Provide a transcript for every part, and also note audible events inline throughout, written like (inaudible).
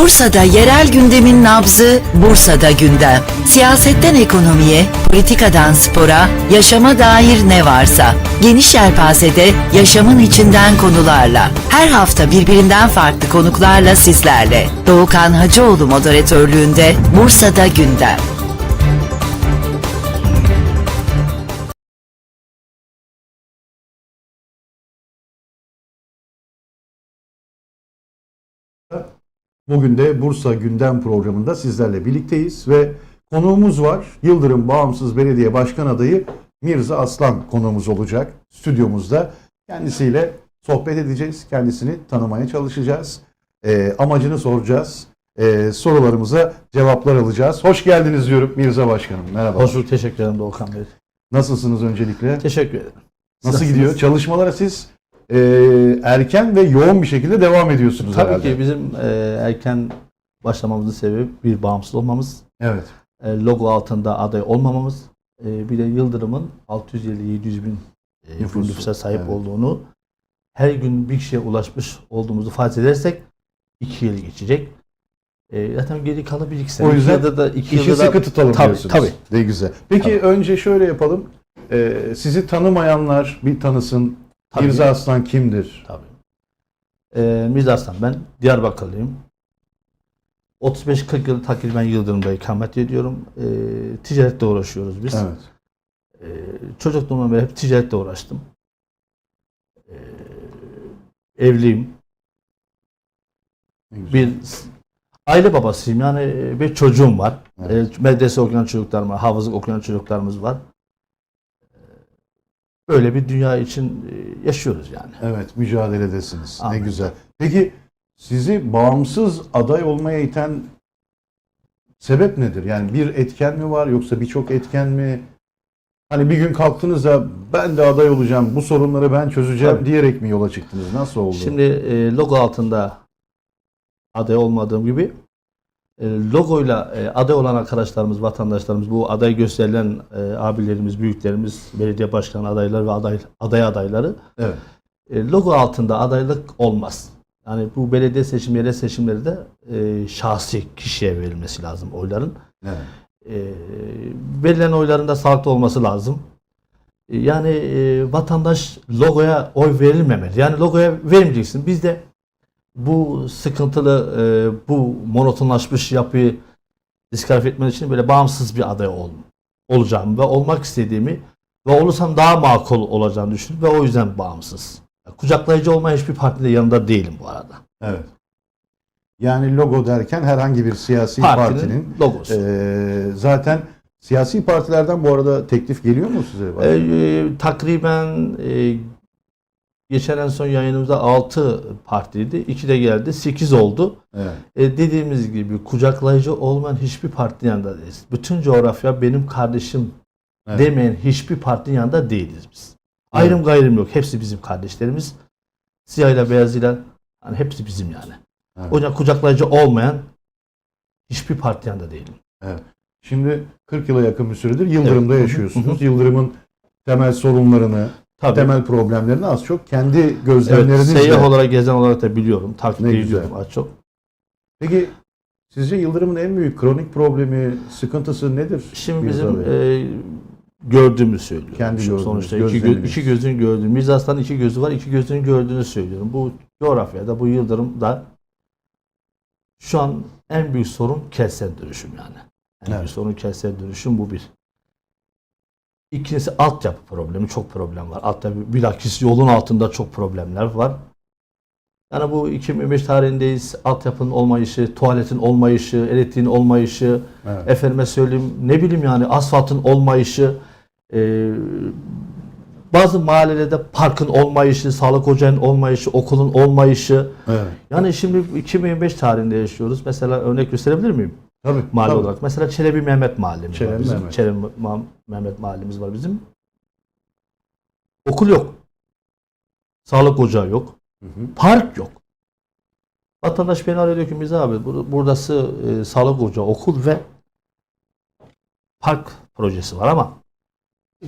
Bursa'da yerel gündemin nabzı, Bursa'da gündem. Siyasetten ekonomiye, politikadan spora, yaşama dair ne varsa. Geniş yelpazede yaşamın içinden konularla. Her hafta birbirinden farklı konuklarla sizlerle. Doğukan Hacıoğlu moderatörlüğünde Bursa'da gündem. Bugün de Bursa Gündem programında sizlerle birlikteyiz ve konuğumuz var. Yıldırım Bağımsız Belediye Başkan Adayı Mirza Aslan konuğumuz olacak stüdyomuzda. Kendisiyle sohbet edeceğiz. Kendisini tanımaya çalışacağız. Ee, amacını soracağız. Ee, sorularımıza cevaplar alacağız. Hoş geldiniz diyorum Mirza Başkanım. Merhaba. Hoş bulduk. Teşekkür ederim Doğukan Bey. Nasılsınız öncelikle? Teşekkür ederim. Nasıl gidiyor? Çalışmalara siz e, erken ve yoğun bir şekilde devam ediyorsunuz Tabii herhalde. ki bizim e, erken başlamamızın sebebi bir bağımsız olmamız, Evet. e, logo altında aday olmamamız, e, bir de Yıldırım'ın 650-700 bin e, nüfusa sahip evet. olduğunu, her gün bir kişiye ulaşmış olduğumuzu farz edersek 2 yıl geçecek. E, zaten geri kalan bir iki sene. O İki yüzden yılda da iki İşi yılda da- sıkı tutalım tabii, diyorsunuz. Tabii. Ne güzel. Peki Tabii. önce şöyle yapalım. Ee, sizi tanımayanlar bir tanısın. Tabii. Mirza Aslan kimdir? Tabii. Ee, Mirza Aslan ben Diyarbakırlıyım. 35-40 yıl takriben Yıldırım'da ikamet ediyorum. Ee, ticaretle uğraşıyoruz biz. Evet. Ee, çocukluğumdan beri hep ticaretle uğraştım. Ee, evliyim. Bir aile babasıyım. Yani e, bir çocuğum var. Evet. Ee, medrese okuyan çocuklarım var. Hafızlık okuyan çocuklarımız var. Böyle bir dünya için e, yaşıyoruz yani. Evet, mücadeledesiniz. Ne Amin. güzel. Peki sizi bağımsız aday olmaya iten sebep nedir? Yani bir etken mi var yoksa birçok etken mi? Hani bir gün kalktınız da ben de aday olacağım, bu sorunları ben çözeceğim Tabii. diyerek mi yola çıktınız? Nasıl oldu? Şimdi e, logo altında aday olmadığım gibi logoyla e, aday olan arkadaşlarımız, vatandaşlarımız, bu aday gösterilen e, abilerimiz, büyüklerimiz, belediye başkanı adayları ve aday, aday adayları Evet. e, logo altında adaylık olmaz. Yani bu belediye seçim, yerel seçimleri de e, şahsi kişiye verilmesi lazım oyların. Evet. E, verilen oyların da sağlıklı olması lazım. E, Yani e, vatandaş logoya oy verilmemeli. Yani logoya vermeyeceksin. Biz de bu sıkıntılı, e, bu monotonlaşmış yapıyı diskalifiye etmek için böyle bağımsız bir aday ol, olacağım ve olmak istediğimi ve olursam daha makul olacağını düşünüyorum ve o yüzden bağımsız. Kucaklayıcı olmayan hiçbir partide yanında değilim bu arada. Evet. Yani logo derken herhangi bir siyasi Partinin, partinin logosu. Ee, zaten siyasi partilerden bu arada teklif geliyor mu size? E, e, takriben e, geçen en son yayınımızda 6 partiydi. 2 de geldi. 8 oldu. Evet. E, dediğimiz gibi kucaklayıcı olmayan hiçbir partinin yanında değiliz. Bütün coğrafya benim kardeşim Evet. demeyen hiçbir partinin yanında değiliz biz. Ayrım gayrım yok. Hepsi bizim kardeşlerimiz. Siyahıyla beyazıyla hani hepsi bizim yani. Evet. O yüzden kucaklayıcı olmayan hiçbir parti yanında değilim. Şimdi 40 yıla yakın bir süredir Yıldırım'da Evet. Yaşıyorsunuz. Yıldırım'ın temel sorunlarını, Tabii. temel problemlerini az çok kendi evet, gözlemlerinizle. seyyah olarak gezen olarak da biliyorum. Takip ediyorum az çok. Peki sizce Yıldırım'ın en büyük kronik problemi, sıkıntısı nedir? Şimdi Mirza bizim Bey? e, gördüğümü söylüyorum. Kendi Şimdi gördüğünüz, Sonuçta iki, gö- iki gözün gördüğü. Mirza Aslan'ın iki gözü var. iki gözünün gördüğünü söylüyorum. Bu coğrafyada, bu yıldırımda şu an en büyük sorun kentsel dönüşüm yani. En Evet. büyük sorun kentsel dönüşüm bu bir. İkincisi altyapı problemi. Çok problem var. Altyapı, bilakis yolun altında çok problemler var. Yani bu 2025 tarihindeyiz. Altyapının olmayışı, tuvaletin olmayışı, elektriğin olmayışı, Evet. efendime söyleyeyim ne bileyim yani asfaltın olmayışı, e, bazı mahallelerde parkın olmayışı, sağlık ocağının olmayışı, okulun olmayışı. evet. Yani şimdi 2025 tarihinde yaşıyoruz. Mesela örnek gösterebilir miyim? Tabii. Mahalle tabii. olarak. Mesela Çelebi Mehmet mahallemiz Çelebi var bizim. Mehmet. Çelebi Ma- Mehmet mahallemiz var bizim. Okul yok. Sağlık ocağı yok. Hı hı. Park yok. Vatandaş beni arıyor diyor ki Mirza abi bur- buradası e, sağlık ocağı, okul ve park projesi var ama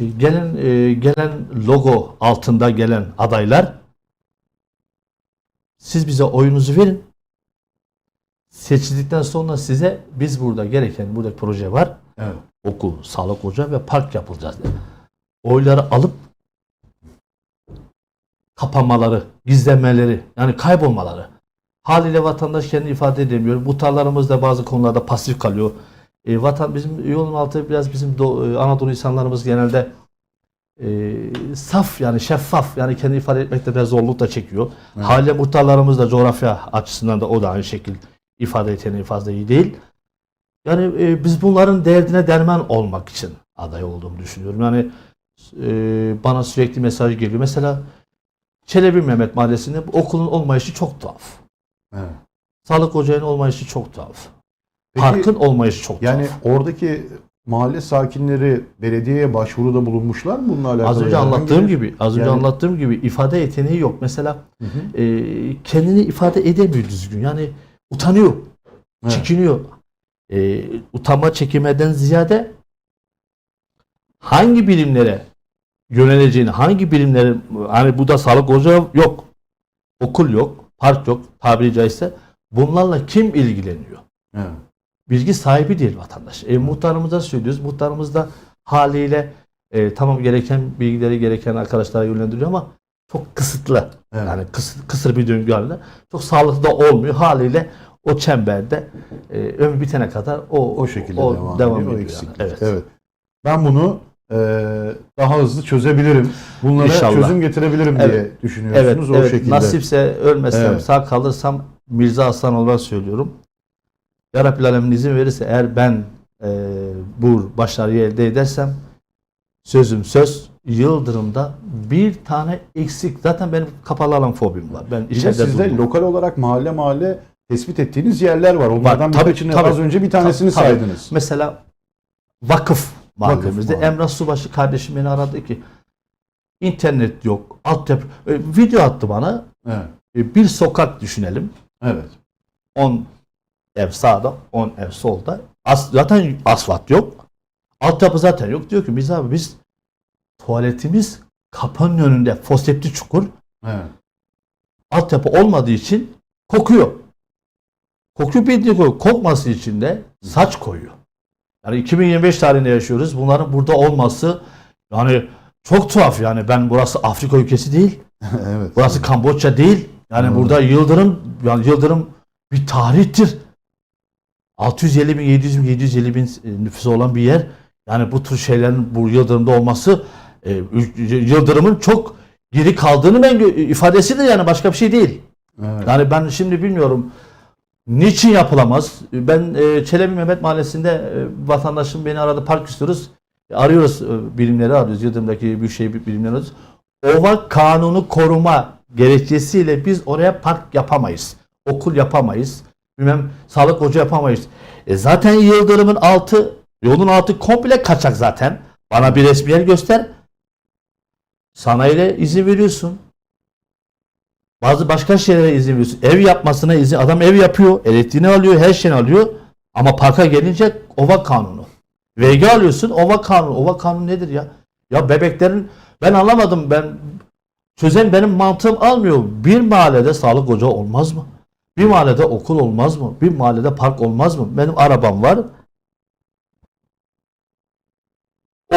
e, gelen e, gelen logo altında gelen adaylar siz bize oyunuzu verin. Seçildikten sonra size biz burada gereken burada proje var. Evet. Okul, sağlık ocağı ve park yapılacağız. dedi. Oyları alıp kapanmaları, gizlenmeleri, yani kaybolmaları. Haliyle vatandaş kendini ifade edemiyor. Muhtarlarımız da bazı konularda pasif kalıyor. E, vatan bizim yolun altı biraz bizim Do- e, Anadolu insanlarımız genelde e, saf yani şeffaf yani kendi ifade etmekte biraz zorluk da çekiyor. Evet. Haliyle muhtarlarımız da coğrafya açısından da o da aynı şekilde ifade yeteneği fazla iyi değil. Yani e, biz bunların derdine derman olmak için aday olduğumu düşünüyorum. Yani e, bana sürekli mesaj geliyor. Mesela Çelebi Mehmet Mahallesi'nde okulun olmayışı çok tuhaf. Evet. Sağlık ocağının olmayışı çok tuhaf. Peki, Parkın olmayışı çok Yani tuhaf. oradaki mahalle sakinleri belediyeye başvuruda bulunmuş,lar mı bununla alakalı? Az önce anlattığım bir- gibi, az önce Yani- anlattığım gibi ifade yeteneği yok. Mesela Hı hı. e, kendini ifade edemiyor düzgün. Yani utanıyor, Evet. çekiniyor. E, utanma çekinmeden ziyade hangi bilimlere yöneleceğini, hangi bilimleri hani bu da sağlık ocağı yok, okul yok, park yok tabiri caizse bunlarla kim ilgileniyor? Evet. bilgi sahibi değil vatandaş. E, muhtarımıza söylüyoruz. Muhtarımız da haliyle e, tamam gereken bilgileri gereken arkadaşlara yönlendiriyor ama çok kısıtlı. Evet. Yani kısıt, kısır bir döngü. Çok sağlıklı da olmuyor. Haliyle o çemberde e, ömür bitene kadar o o şekilde o devam, devam ediyor. O eksiklik. yani. Evet. Evet. Ben bunu e, daha hızlı çözebilirim. Bunlara İnşallah. çözüm getirebilirim Evet. diye düşünüyorsunuz Evet, o evet. şekilde. Nasipse ölmezsem, Evet. sağ kalırsam Mirza Aslan olarak söylüyorum. Ya Rabbil Alemin izin verirse eğer ben e, bu başarıyı elde edersem sözüm söz Yıldırım'da bir tane eksik. Zaten benim kapalı alan fobim var. Ben Bir de içeride sizde durdum. lokal olarak mahalle mahalle tespit ettiğiniz yerler var. Onlardan Tabii, birkaçını tabii. az önce bir tanesini Tabii, tabii. saydınız. Mesela vakıf mahallemizde mahalle. Emrah Subaşı kardeşim beni aradı ki internet yok, altyapı. E, video attı bana. Evet. E, bir sokak düşünelim. Evet. 10 ev sağda, 10 ev solda. As, zaten asfalt yok. Altyapı zaten yok. Diyor ki biz abi biz tuvaletimiz kapının önünde fosepti çukur. Evet. Altyapı olmadığı için kokuyor. Kokuyor bildiği kokuyor. Kokması için de saç koyuyor. Yani 2025 tarihinde yaşıyoruz. Bunların burada olması yani çok tuhaf yani ben burası Afrika ülkesi değil. (laughs) evet. Burası Kamboçya değil. Yani Doğru. burada Yıldırım yani Yıldırım bir tarihtir. 650 bin, 700 bin, 750 bin e, nüfusu olan bir yer. Yani bu tür şeylerin bu Yıldırım'da olması e, Yıldırım'ın çok geri kaldığını ben gö- ifadesidir yani başka bir şey değil. Evet. Yani ben şimdi bilmiyorum niçin yapılamaz. Ben e, Çelebi Mehmet Mahallesi'nde e, vatandaşım beni aradı park istiyoruz. E, arıyoruz e, birimleri arıyoruz. Yıldırım'daki büyükşehir birimleri arıyoruz. Ova kanunu koruma gerekçesiyle biz oraya park yapamayız. Okul yapamayız. Bilmem sağlık hoca yapamayız. E zaten Yıldırım'ın altı yolun altı komple kaçak zaten. Bana bir resmi yer göster. Sanayiyle izin veriyorsun. Bazı başka şeylere izin veriyorsun. Ev yapmasına izin. Adam ev yapıyor. Elektriğini alıyor. Her şeyini alıyor. Ama parka gelince ova kanunu. Vergi alıyorsun. Ova kanunu. Ova kanunu nedir ya? Ya bebeklerin ben anlamadım. Ben çözen benim mantığım almıyor. Bir mahallede sağlık ocağı olmaz mı? Bir mahallede okul olmaz mı? Bir mahallede park olmaz mı? Benim arabam var.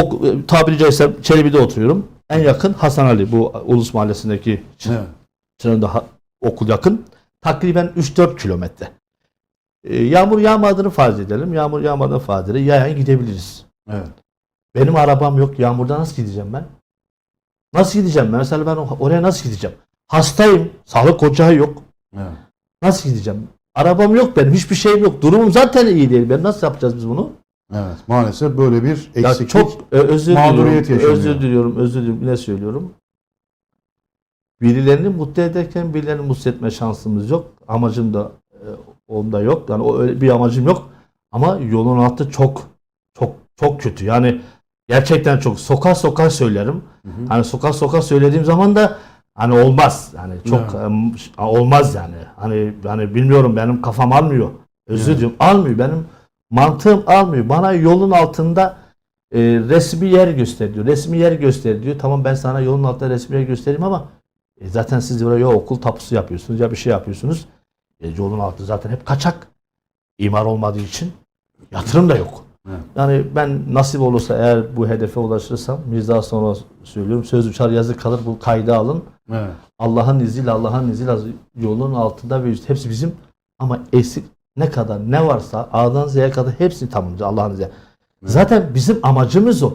Ok, e, tabiri caizse Çelebi'de oturuyorum. En yakın Hasan Ali bu Ulus Mahallesi'ndeki Evet. Çınar'da okul yakın. Takriben 3-4 kilometre. E, yağmur yağmadığını farz edelim. Yağmur yağmadığını farz edelim. Yayan gidebiliriz. Evet. Benim arabam yok. Yağmurda nasıl gideceğim ben? Nasıl gideceğim ben? Mesela ben o- oraya nasıl gideceğim? Hastayım. Sağlık ocağı yok. Evet. Nasıl gideceğim? Arabam yok benim. Hiçbir şeyim yok. Durumum zaten iyi değil. Ben nasıl yapacağız biz bunu? Evet. Maalesef böyle bir Ya eksiklik. çok e, özür mağduriyet diliyorum. yaşanıyor. Özür diliyorum. Özür diliyorum. Ne söylüyorum? Birilerini mutlu ederken birilerini mutlu etme şansımız yok. Amacım da e, onda yok. Yani o öyle bir amacım yok. Ama yolun altı çok çok çok kötü. Yani gerçekten çok soka soka söylerim. Hı hı. Hani soka soka söylediğim zaman da hani olmaz. Yani çok em, olmaz yani. Hani hani bilmiyorum benim kafam almıyor. Özür Evet. diliyorum. Almıyor. Benim mantığım almıyor. Bana yolun altında e, resmi yer göster diyor. Resmi yer göster diyor. Tamam ben sana yolun altında resmi yer göstereyim ama e, zaten siz oraya ya okul tapusu yapıyorsunuz ya bir şey yapıyorsunuz. E, yolun altı zaten hep kaçak. İmar olmadığı için yatırım da yok. Evet. Yani ben nasip olursa eğer bu hedefe ulaşırsam Mirza sonra söylüyorum söz uçar yazı kalır bu kayda alın. Evet. Allah'ın izniyle Allah'ın izniyle yolun altında ve hepsi bizim ama eksik ne kadar ne varsa A'dan Z'ye kadar hepsini tamamlayacağız Allah'ın izniyle. Zaten bizim amacımız o.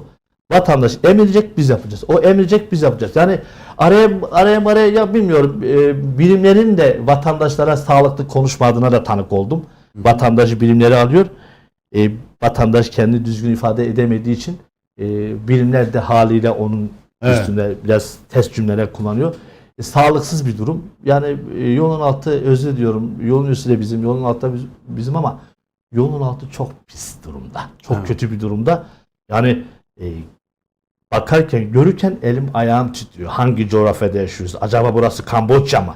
Vatandaş emredecek biz yapacağız. O emredecek biz yapacağız. Yani araya araya araya ya bilmiyorum e, bilimlerin de vatandaşlara sağlıklı konuşmadığına da tanık oldum. Vatandaşı bilimleri alıyor. E, vatandaş kendi düzgün ifade edemediği için e, bilimler de haliyle onun Evet. üstünde biraz test cümleler kullanıyor. E, sağlıksız bir durum. Yani e, yolun altı özür diyorum. Yolun üstü de bizim, yolun altı da biz- bizim ama yolun altı çok pis durumda. Çok Evet. kötü bir durumda. Yani e, bakarken, görürken elim ayağım titriyor. Hangi coğrafyada yaşıyoruz? Acaba burası Kamboçya mı?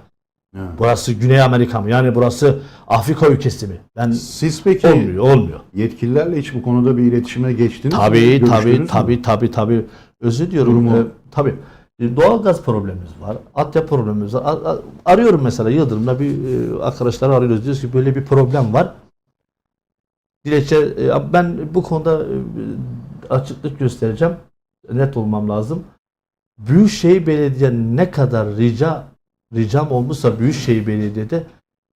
Evet. Burası Güney Amerika mı? Yani burası Afrika ülkesi mi? Ben Siz peki olmuyor, olmuyor. yetkililerle hiç bu konuda bir iletişime geçtiniz mi? Tabii Görüştünüz tabii mü? tabii tabii tabii. Özür diliyorum. Durumu- Ee, tabii. E, Doğalgaz problemimiz var. Altyapı problemimiz var. Arıyorum mesela Yıldırım'da bir e, arkadaşları arıyoruz. Diyoruz ki böyle bir problem var. Dilekçe e, ben bu konuda e, açıklık göstereceğim. Net olmam lazım. Büyükşehir Belediye ne kadar rica ricam olmuşsa Büyükşehir Belediye'de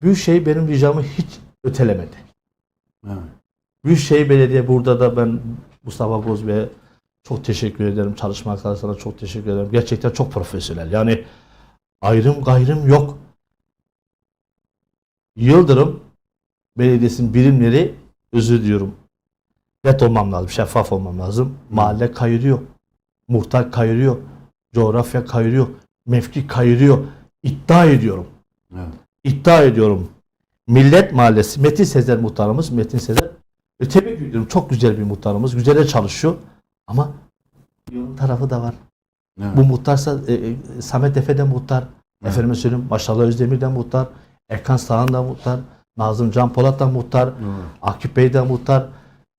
Büyükşehir benim ricamı hiç ötelemedi. Evet. Büyükşehir Belediye burada da ben Mustafa Boz Bey'e çok teşekkür ederim. Çalışma arkadaşlarına çok teşekkür ederim. Gerçekten çok profesyonel. Yani ayrım gayrım yok. Yıldırım Belediyesi'nin birimleri özür diliyorum. Net olmam lazım. Şeffaf olmam lazım. Mahalle kayırıyor. Muhtar kayırıyor. Coğrafya kayırıyor. Mevki kayırıyor. İddia ediyorum. Evet. İddia ediyorum. Millet Mahallesi Metin Sezer muhtarımız Metin Sezer e, tebrik ediyorum. Çok güzel bir muhtarımız. Güzel de çalışıyor. Ama yolun tarafı da var. Evet. Bu muhtarsa e, e, Samet Efe de muhtar. Efendime söyleyeyim Maşallah Özdemir de muhtar. Erkan Sağan da muhtar. Nazım Can Polat da muhtar. Evet. Akif Bey de muhtar.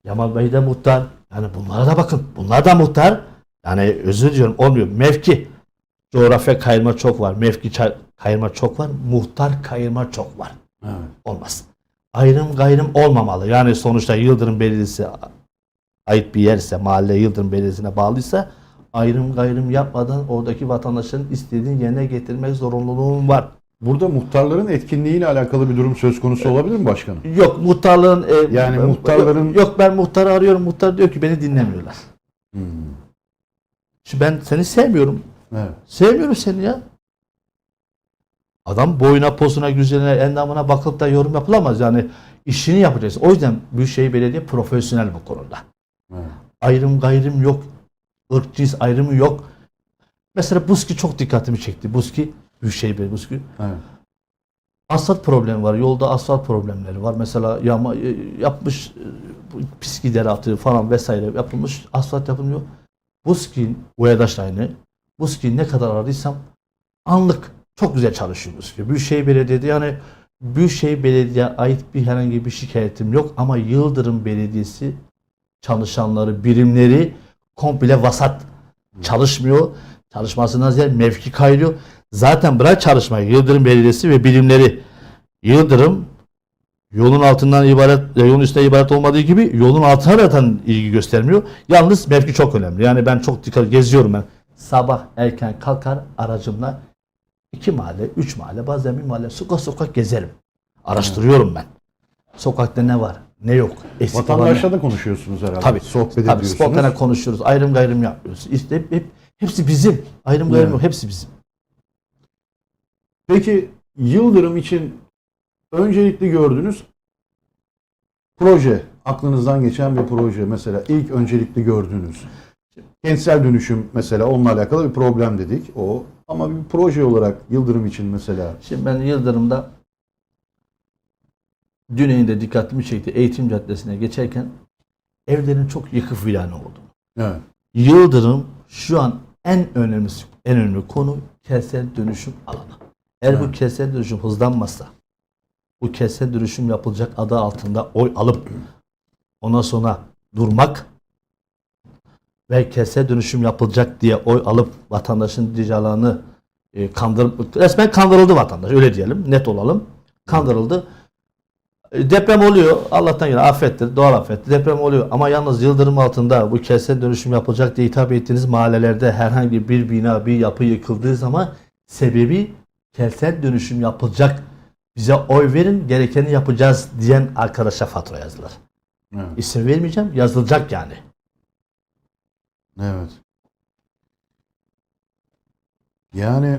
Yamal Bey de muhtar. Yani bunlara da bakın. Bunlar da muhtar. Yani özür diliyorum olmuyor. Mevki. Coğrafya kayırma çok var. Mevki kayırma çok var. Muhtar kayırma çok var. Evet. Olmaz. Ayrım gayrım olmamalı. Yani sonuçta Yıldırım Belediyesi ait bir yerse, mahalle Yıldırım Belediyesi'ne bağlıysa ayrım gayrım yapmadan oradaki vatandaşların istediğini yerine getirmek zorunluluğum var. Burada muhtarların etkinliğiyle alakalı bir durum söz konusu olabilir mi başkanım? Yok muhtarlığın e, Yani e, muhtarların- yok, yok, ben muhtarı arıyorum. Muhtar diyor ki beni dinlemiyorlar. Hmm. Şimdi ben seni sevmiyorum. Evet. Sevmiyorum seni ya. Adam boyuna, posuna, güzeline, endamına bakıp da yorum yapılamaz. Yani işini yapacaksın. O yüzden Büyükşehir Belediye profesyonel bu konuda. Evet. Ayrım gayrım yok. Irkçıyız ayrımı yok. Mesela Buski çok dikkatimi çekti. Buski, Belediye Buski. Evet. Asfalt problemi var. Yolda asfalt problemleri var. Mesela yağma e, yapmış e, pis gider atı falan vesaire yapılmış. Asfalt yapılmıyor. Buski'nin Uyadaşlayını Buski'yi ne kadar aradıysam anlık çok güzel çalışıyor Buski. Büyükşehir Belediye'de yani Büyükşehir Belediye ait bir herhangi bir şikayetim yok ama Yıldırım Belediyesi çalışanları, birimleri komple vasat çalışmıyor. Çalışmasından ziyade mevki kayrıyor. Zaten bırak çalışmayı Yıldırım Belediyesi ve birimleri Yıldırım yolun altından ibaret, yolun üstüne ibaret olmadığı gibi yolun altına zaten ilgi göstermiyor. Yalnız mevki çok önemli. Yani ben çok dikkat geziyorum ben. Sabah erken kalkar aracımla iki mahalle, üç mahalle, bazen bir mahalle sokak sokak gezerim. Araştırıyorum ben. Sokakta ne var, ne yok. Eksik? Vatandaşla da konuşuyorsunuz herhalde. Tabii. Sohbet Tabii ediyorsunuz. spontane konuşuyoruz. Ayrım gayrım yapmıyoruz. İşte hep, hep- hepsi bizim. Ayrım gayrım Evet. yok. Hepsi bizim. Peki Yıldırım için öncelikli gördüğünüz proje, aklınızdan geçen bir proje mesela ilk öncelikli gördüğünüz. Kentsel dönüşüm mesela onunla alakalı bir problem dedik o. Ama bir proje olarak Yıldırım için mesela Şimdi ben Yıldırım'da Düneyinde dikkatimi çekti. Eğitim Caddesi'ne geçerken evlerin çok yıkık vilanı oldu. evet. Yıldırım şu an en önemli en önemli konu kentsel dönüşüm alanı. Eğer bu Evet. kentsel dönüşüm hızlanmazsa bu kentsel dönüşüm yapılacak adı altında oy alıp ondan sonra durmak ve kentsel dönüşüm yapılacak diye oy alıp vatandaşın ricalarını e, kandır resmen kandırıldı vatandaş öyle diyelim net olalım kandırıldı E, Deprem oluyor. Allah'tan yine affettir. Doğal afettir. Deprem oluyor. Ama yalnız Yıldırım altında bu kentsel dönüşüm yapılacak diye hitap ettiğiniz mahallelerde herhangi bir bina, bir yapı yıkıldığı zaman sebebi kentsel dönüşüm yapılacak. Bize oy verin, gerekeni yapacağız diyen arkadaşa fatura yazdılar. Evet. İsim vermeyeceğim. Yazılacak yani. Evet. Yani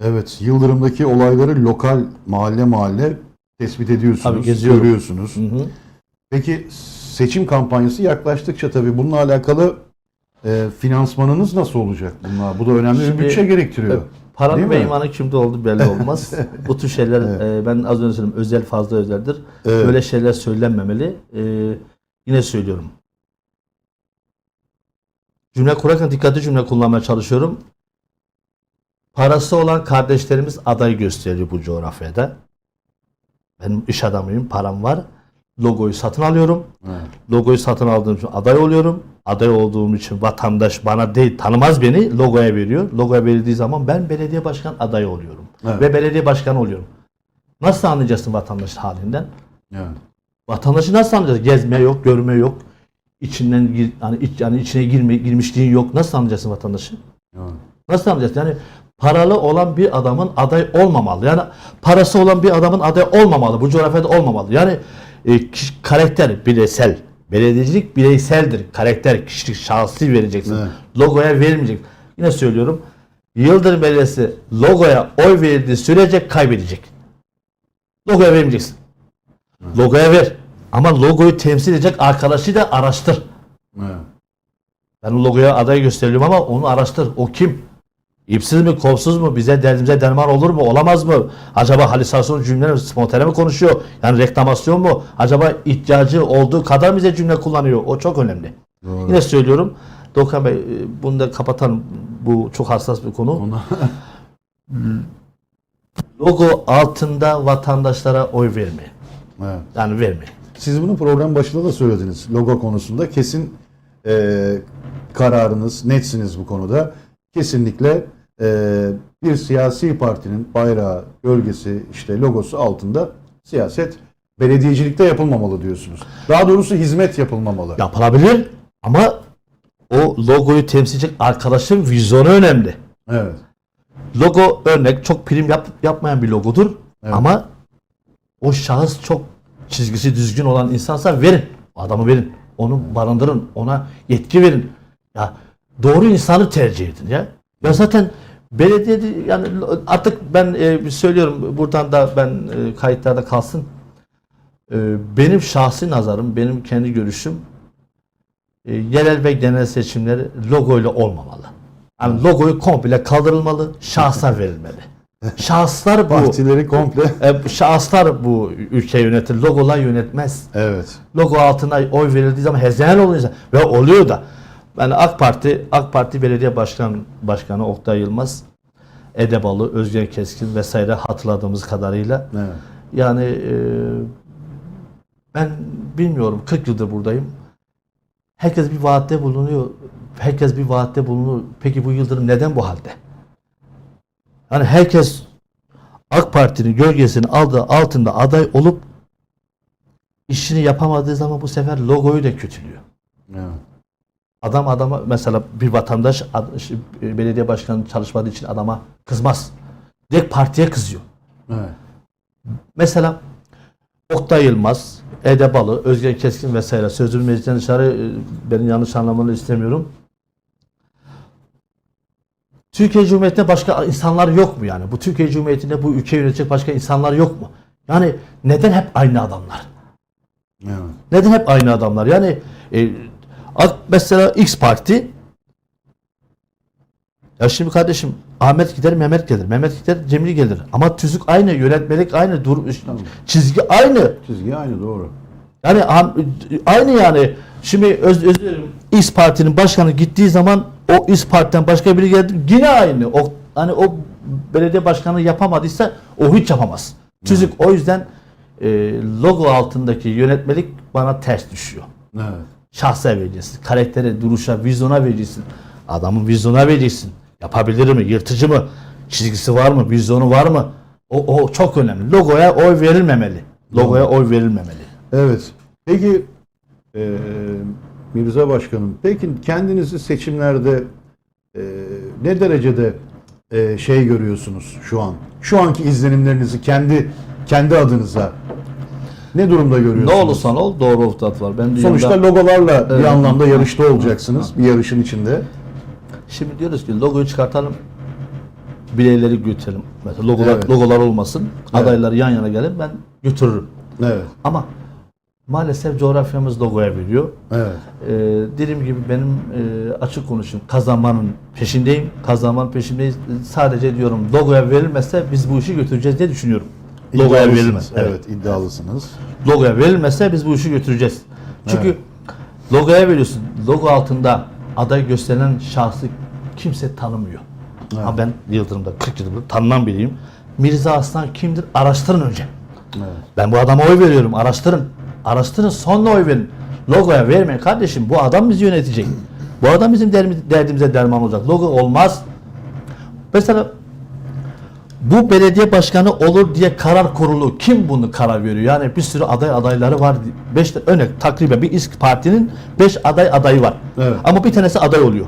evet Yıldırım'daki olayları lokal mahalle mahalle tespit ediyorsunuz, Tabii, geziyorum. görüyorsunuz. Hı hı. Peki seçim kampanyası yaklaştıkça tabii bununla alakalı e, finansmanınız nasıl olacak bunlar? Bu da önemli Şimdi- bir bütçe gerektiriyor. Evet, Paranın ve imanın kimde olduğu belli olmaz. (laughs) Bu tür şeyler Evet. e, ben az önce söyledim özel fazla özeldir. Evet. Böyle şeyler söylenmemeli. E, yine söylüyorum. Cümle kurarken dikkatli cümle kullanmaya çalışıyorum. Parası olan kardeşlerimiz aday gösteriyor bu coğrafyada. Benim iş adamıyım, param var. Logoyu satın alıyorum. Evet. Logoyu satın aldığım için aday oluyorum. Aday olduğum için vatandaş bana değil tanımaz beni logoya veriyor. Logoya verildiği zaman ben belediye başkan adayı oluyorum. Evet. Ve belediye başkanı oluyorum. Nasıl anlayacaksın vatandaş halinden? Evet. Vatandaşı nasıl anlayacaksın? Gezme yok, görme yok. İçinden gir, hani iç, yani içine girme, girmişliğin yok. Nasıl anlayacaksın vatandaşı? Evet. Nasıl anlayacaksın? Yani paralı olan bir adamın aday olmamalı. Yani parası olan bir adamın aday olmamalı. Bu coğrafyada olmamalı. Yani e, kiş- karakter bireysel. Belediyecilik bireyseldir. Karakter, kişilik, şahsi vereceksin. Evet. Logoya vermeyecek. Yine söylüyorum. Yıldırım Belediyesi logoya oy verildiği sürece kaybedecek. Logoya vermeyeceksin. Logoya ver. Ama logoyu temsil edecek arkadaşı da araştır. Evet. Ben logoya aday gösteriyorum ama onu araştır. O kim? İpsiz mi, kopsuz mu? Bize derdimize derman olur mu? Olamaz mı? Acaba halüsinasyon cümle mi, spontane mi konuşuyor? Yani reklamasyon mu? Acaba ihtiyacı olduğu kadar bize cümle kullanıyor? O çok önemli. Doğru. Yine söylüyorum. Dokan Bey e, bunu da kapatalım. Bu çok hassas bir konu. Ona- (laughs) Logo altında vatandaşlara oy vermeyin. evet. Yani vermeyin. Siz bunu program başında da söylediniz. Logo konusunda kesin e, kararınız, netsiniz bu konuda. Kesinlikle e, bir siyasi partinin bayrağı, gölgesi, işte logosu altında siyaset belediyecilikte yapılmamalı diyorsunuz. Daha doğrusu hizmet yapılmamalı. Yapılabilir ama o logoyu temsil edecek arkadaşın vizyonu önemli. Evet. Logo örnek çok prim yap, yapmayan bir logodur. Evet. Ama o şahıs çok çizgisi düzgün olan insansa verin. Adamı verin. Onu barındırın. Ona yetki verin. Ya doğru insanı tercih edin ya. Ya zaten belediye yani artık ben e, söylüyorum buradan da ben e, kayıtlarda kalsın. E, benim şahsi nazarım, benim kendi görüşüm e, yerel ve genel seçimleri logoyla olmamalı. Yani logoyu komple kaldırılmalı, şahsa verilmeli. (laughs) Şahıslar bu. Partileri komple. E, şahıslar bu ülkeyi yönetir. Logolar yönetmez. Evet. Logo altına oy verildiği zaman hezeyan oluyor ve oluyor da. Yani AK Parti, AK Parti Belediye Başkan Başkanı Oktay Yılmaz, Edebalı, Özgen Keskin vesaire hatırladığımız kadarıyla Evet. yani e, ben bilmiyorum 40 yıldır buradayım. Herkes bir vaatte bulunuyor. Herkes bir vaatte bulunuyor. Peki bu Yıldırım neden bu halde? Yani herkes AK Parti'nin gölgesini aldığı altında aday olup işini yapamadığı zaman bu sefer logoyu da kötülüyor. Evet. Adam adama mesela bir vatandaş belediye başkanı çalışmadığı için adama kızmaz. Direkt partiye kızıyor. Evet. Mesela Oktay Yılmaz, Edebalı, Özgen Keskin vesaire sözüm meclisten dışarı e, benim yanlış anlamanı istemiyorum. Türkiye Cumhuriyeti'nde başka insanlar yok mu yani? Bu Türkiye Cumhuriyeti'nde bu ülkeyi yönetecek başka insanlar yok mu? Yani neden hep aynı adamlar? Evet. Neden hep aynı adamlar? Yani e, mesela X parti ya şimdi kardeşim Ahmet gider Mehmet gelir. Mehmet gider Cemil gelir. Ama tüzük aynı, yönetmelik aynı, dur Tamam. çizgi aynı. Çizgi aynı doğru. Yani aynı yani. Şimdi öz, özür dilerim. Partinin başkanı gittiği zaman o X partiden başka biri geldi yine aynı. O hani o belediye başkanı yapamadıysa o hiç yapamaz. Tüzük o yüzden e, logo altındaki yönetmelik bana ters düşüyor. Evet. Şahsa vereceksin. Karaktere, duruşa, vizyona vereceksin. Adamın vizyona vereceksin. Yapabilir mi? Yırtıcı mı? Çizgisi var mı? Vizyonu var mı? O, o çok önemli. Logoya oy verilmemeli. Logoya oy verilmemeli. Evet. Peki e, Mirza Başkanım, peki kendinizi seçimlerde e, ne derecede e, şey görüyorsunuz şu an? Şu anki izlenimlerinizi kendi kendi adınıza ne durumda görüyorsunuz? Ne olursan ol doğru avukat var. Ben Sonuçta dünyada- logolarla bir Evet. anlamda yarışta olacaksınız. Bir yarışın içinde. Şimdi diyoruz ki logoyu çıkartalım. Bireyleri götürelim. Mesela logolar, Evet. logolar olmasın. Evet. Adaylar yan yana gelin ben götürürüm. Evet. Ama maalesef coğrafyamız logoya veriyor. Evet. Ee, dediğim gibi benim e, açık konuşayım kazanmanın peşindeyim. Kazanmanın peşindeyiz. Sadece diyorum logoya verilmezse biz bu işi götüreceğiz diye düşünüyorum. Logoya verilmez. Evet. Evet, iddialısınız. Logoya verilmezse biz bu işi götüreceğiz. Çünkü Evet. logoya veriyorsun. Logo altında aday gösterilen şahsı kimse tanımıyor. Evet. Ama ben Yıldırım'da 40 yıldır tanınan biriyim. Mirza Aslan kimdir? Araştırın önce. Evet. Ben bu adama oy veriyorum. Araştırın. Araştırın sonra oy verin. Logoya vermeyin kardeşim. Bu adam bizi yönetecek. Bu adam bizim derdimiz- derdimize derman olacak. Logo olmaz. Mesela bu belediye başkanı olur diye karar kurulu kim bunu karar veriyor? Yani bir sürü aday adayları var. 5 örnek takriben bir İSK partinin 5 aday adayı var. Evet. Ama bir tanesi aday oluyor.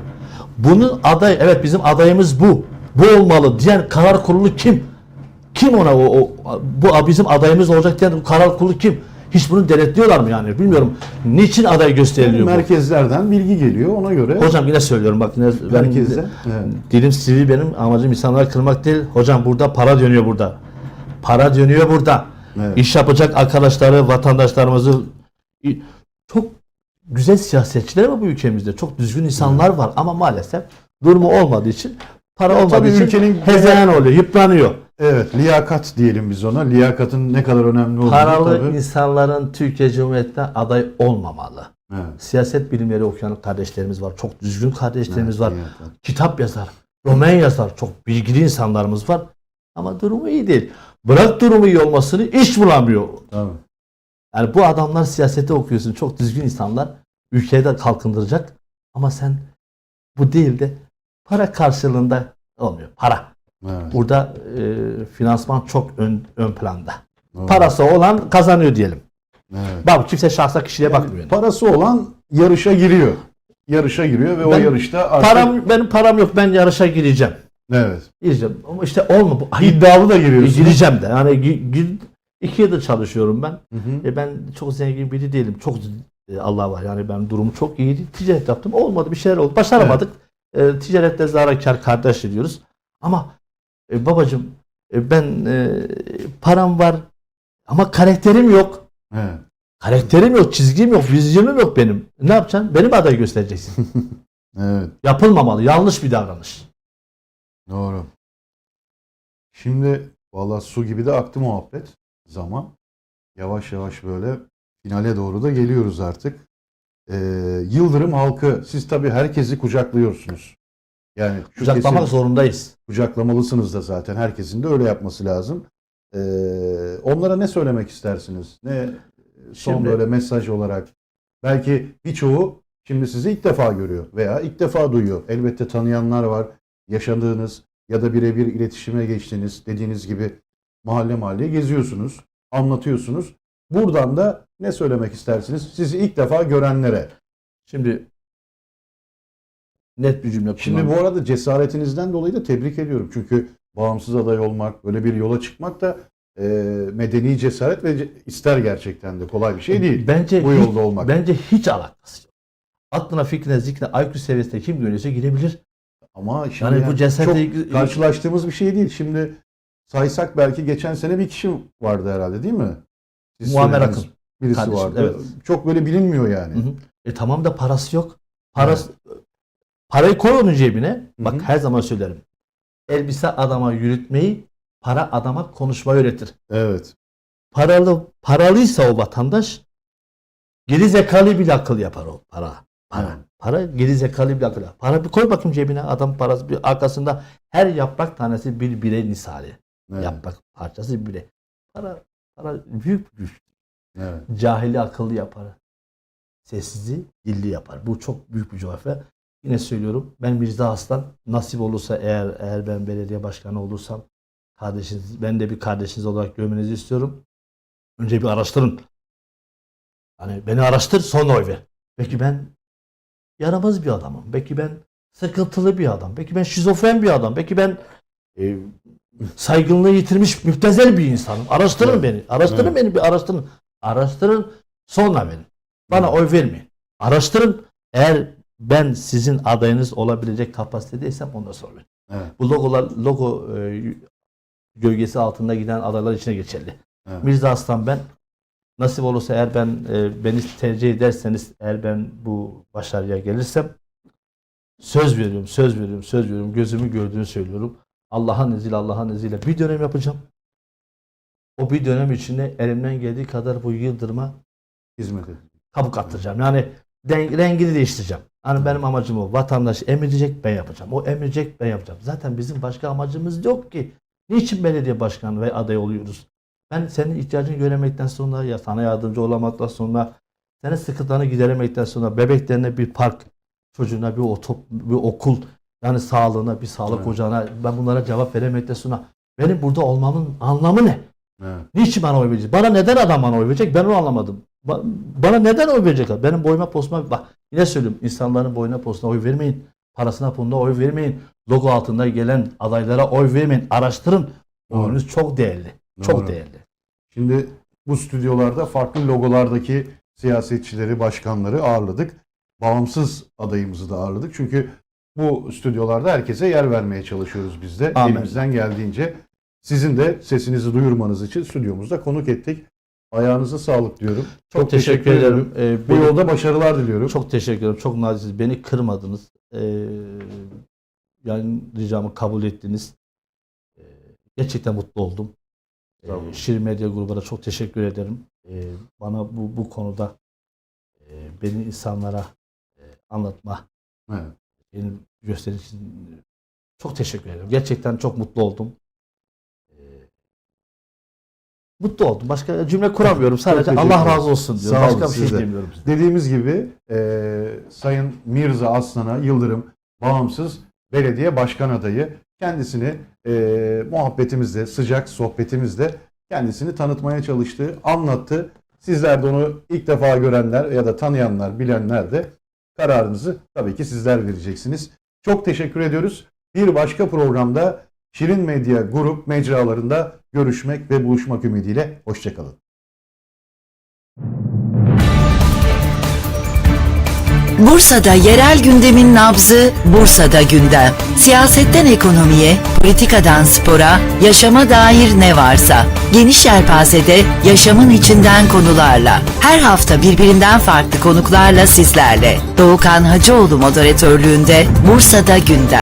Bunun aday evet bizim adayımız bu. Bu olmalı diyen karar kurulu kim? Kim ona o, o bu bizim adayımız olacak diyen karar kurulu kim? Hiç bunu denetliyorlar mı yani? Bilmiyorum. Niçin aday gösteriliyor bu? Merkezlerden bilgi geliyor ona göre. Hocam yine söylüyorum bak yine ben Merkezde, evet. dilim sivri benim amacım insanları kırmak değil. Hocam burada para dönüyor burada. Para dönüyor burada. Evet. İş yapacak arkadaşları, vatandaşlarımızı çok güzel siyasetçiler var bu ülkemizde. Çok düzgün insanlar var ama maalesef durumu olmadığı için para Ya olmadığı tabii için ülkenin hezeyan oluyor, yıpranıyor. Evet, liyakat diyelim biz ona. Liyakatın ne kadar önemli olduğunu Paralı tabii. insanların Türkiye Cumhuriyeti'ne aday olmamalı. Evet. Siyaset bilimleri okuyan kardeşlerimiz var. Çok düzgün kardeşlerimiz Evet, var. liyakat. Kitap yazar, roman yazar. Çok bilgili insanlarımız var. Ama durumu iyi değil. Bırak durumu iyi olmasını iş bulamıyor. Tabii. Yani bu adamlar siyasete okuyorsun. Çok düzgün insanlar. Ülkeyi de kalkındıracak. Ama sen bu değil de para karşılığında olmuyor. Para. Evet. Burada e, finansman çok ön, ön planda. Doğru. Parası olan kazanıyor diyelim. Evet. Bak kimse şahsa kişiliğe Yani bakmıyor. Parası olan yarışa giriyor. Yarışa giriyor ve o Ben- yarışta artık Param benim param yok. Ben yarışa gireceğim. evet. Gireceğim. Ama işte olma bu. Hayır, İddialı da giriyorsun. gireceğim de. Yani gi- gir, iki yıldır çalışıyorum ben. Hı hı. E ben çok zengin biri değilim. Çok e, Allah var. Yani ben durumu çok iyiydi. Ticaret yaptım. Olmadı. Bir şeyler oldu. Başaramadık. E, ticarette zarar kar kardeş ediyoruz. Ama e, babacığım e, ben e, param var ama karakterim yok. Evet. Karakterim yok, çizgim yok, vizyonum yok benim. Ne yapacaksın? Benim aday göstereceksin. (laughs) Evet. Yapılmamalı. Yanlış bir davranış. Doğru. Şimdi valla su gibi de aktı muhabbet zaman. Yavaş yavaş böyle finale doğru da geliyoruz artık. Ee, Yıldırım halkı siz tabii herkesi kucaklıyorsunuz. Yani şu Kucaklamak kesin- zorundayız. kucaklamalısınız da zaten. Herkesin de öyle yapması lazım. Ee, onlara ne söylemek istersiniz? Ne son Şimdi- böyle mesaj olarak? Belki birçoğu şimdi sizi ilk defa görüyor veya ilk defa duyuyor. Elbette tanıyanlar var. Yaşadığınız ya da birebir iletişime geçtiğiniz dediğiniz gibi mahalle mahalle geziyorsunuz, anlatıyorsunuz. Buradan da ne söylemek istersiniz? Sizi ilk defa görenlere. Şimdi net bir cümle Şimdi kullan- bu arada cesaretinizden dolayı da tebrik ediyorum. Çünkü bağımsız aday olmak, böyle bir yola çıkmak da e, medeni cesaret ve ister gerçekten de kolay bir şey değil. Bence bu hiç- yolda olmak. Bence hiç alakası yok. Aklına, fikrine, zikrine, IQ seviyesinde kim görüyorsa girebilir. Ama şimdi Yani bu cesaretle çok karşılaştığımız bir şey değil. Şimdi saysak belki geçen sene bir kişi vardı herhalde değil mi? Siz Muammer Akın. Birisi Kardeşim, vardı. evet. Çok böyle bilinmiyor yani. Hı hı. E tamam da parası yok. Parası parayı koy onun cebine. Hı Bak hı. her zaman söylerim. Elbise adama yürütmeyi, para adama konuşmayı öğretir. Evet. Paralı paralıysa o vatandaş geri zekalı bile akıl yapar o para. Para. Evet. Para geri zekalı bile akıl yapar. Para bir koy bakayım cebine. Adam parası bir arkasında her yaprak tanesi bir birey misali. Evet. Yaprak parçası bir birey. Para para büyük bir güç. evet. Cahili akıllı yapar. Sessizi dilli yapar. Bu çok büyük bir coğrafya. Yine söylüyorum ben Mirza Aslan nasip olursa eğer eğer ben belediye başkanı olursam kardeşiniz ben de bir kardeşiniz olarak görmenizi istiyorum. Önce bir araştırın. Hani beni araştır sonra oy ver. Belki ben yaramaz bir adamım. Belki ben sıkıntılı bir adam. Belki ben şizofren bir adam. Belki ben e, saygınlığı yitirmiş müptezel bir insanım. Araştırın Evet. beni. Araştırın Evet. beni bir araştırın. Araştırın sonra verin. Bana oy vermeyin. Araştırın. Eğer ben sizin adayınız olabilecek kapasitedeysem sonra verin. Evet. Bu logolar logo e, gölgesi altında giden adaylar içine geçerli. Evet. Mirza Aslan ben nasip olursa eğer ben e, beni tercih ederseniz eğer ben bu başarıya gelirsem söz veriyorum, söz veriyorum, söz veriyorum. Gözümü gördüğünü söylüyorum. Allah'ın izniyle, Allah'ın izniyle bir dönem yapacağım. O bir dönem içinde elimden geldiği kadar bu yıldırıma Hizmet edin. kabuk attıracağım. Yani rengini değiştireceğim. Hani benim amacım o. Vatandaş emredecek ben yapacağım. O emredecek ben yapacağım. Zaten bizim başka amacımız yok ki. Niçin belediye başkanı ve aday oluyoruz? Ben senin ihtiyacını göremekten sonra ya sana yardımcı olamaktan sonra senin sıkıntılarını gideremekten sonra bebeklerine bir park, çocuğuna bir, otop, bir okul, yani sağlığına bir sağlık Evet. ocağına ben bunlara cevap veremekten sonra benim burada olmamın anlamı ne? Evet. Niçin bana oy verecek? Bana neden adam bana oy verecek? Ben onu anlamadım. Ba- Bana neden oy verecek? Benim boyuma posma bak yine söylüyorum insanların boyuna posuna oy vermeyin. Parasına puluna oy vermeyin. Logo altında gelen adaylara oy vermeyin. Araştırın. Oyunuz çok değerli. Çok Doğru. değerli. Şimdi bu stüdyolarda farklı logolardaki siyasetçileri, başkanları ağırladık. Bağımsız adayımızı da ağırladık. Çünkü bu stüdyolarda herkese yer vermeye çalışıyoruz biz de. Amin. Elimizden geldiğince. Sizin de sesinizi duyurmanız için stüdyomuzda konuk ettik. Ayağınıza sağlık diyorum. Çok, teşekkür, ederim. Ee, Bu beni- yolda başarılar diliyorum. çok teşekkür ederim. Çok naziksiniz. Beni kırmadınız. Ee, yani ricamı kabul ettiniz. Ee, gerçekten mutlu oldum. Ee. Şirin Medya grubuna çok teşekkür ederim. Ee, bana bu bu konuda e, beni insanlara e, anlatma, Evet. beni gösteri için çok teşekkür ederim. Gerçekten çok mutlu oldum. Mutlu oldum. Başka cümle kuramıyorum. Sadece Allah razı olsun diyorum. Sağ Başka bir şey siz de. demiyorum. Dediğimiz gibi e, Sayın Mirza Aslan'a Yıldırım bağımsız belediye başkan adayı kendisini e, muhabbetimizde, sıcak sohbetimizde kendisini tanıtmaya çalıştı, anlattı. Sizler de onu ilk defa görenler ya da tanıyanlar, bilenler de kararınızı tabii ki sizler vereceksiniz. Çok teşekkür ediyoruz. Bir başka programda Şirin Medya Grup mecralarında görüşmek ve buluşmak ümidiyle. Hoşçakalın. Bursa'da yerel gündemin nabzı Bursa'da gündem. Siyasetten ekonomiye, politikadan spora, yaşama dair ne varsa. Geniş yelpazede yaşamın içinden konularla. Her hafta birbirinden farklı konuklarla sizlerle. Doğukan Hacıoğlu moderatörlüğünde Bursa'da gündem.